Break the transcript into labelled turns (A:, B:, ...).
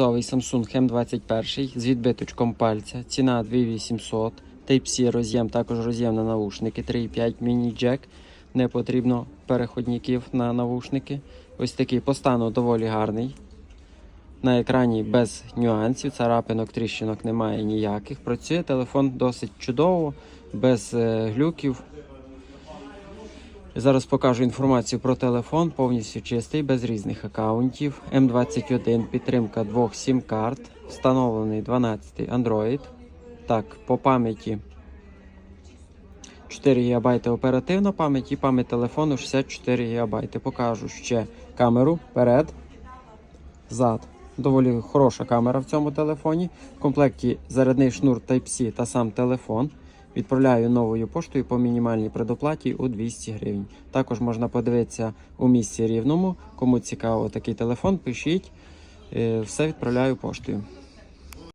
A: Новий Samsung M21 з відбиточком пальця. Ціна 2800. Type-C роз'єм, також роз'єм на наушники 3.5 міні-джек. Не потрібно переходників на наушники. Ось такий по стану доволі гарний. На екрані без нюансів, царапинок, тріщинок немає ніяких. Працює телефон досить чудово, без е, глюків. Зараз покажу інформацію про телефон, повністю чистий, без різних аккаунтів. М21, підтримка двох сім-карт, встановлений 12 Android. Так, по пам'яті 4 ГБ оперативна пам'ять і пам'ять телефону 64 ГБ. Покажу ще камеру перед, зад. Доволі хороша камера в цьому телефоні. В комплекті зарядний шнур Type-C та сам телефон. Відправляю новою поштою по мінімальній предоплаті у 200 гривень. Також можна подивитися у місці рівному. Кому цікаво такий телефон, пишіть. Е, Все відправляю поштою.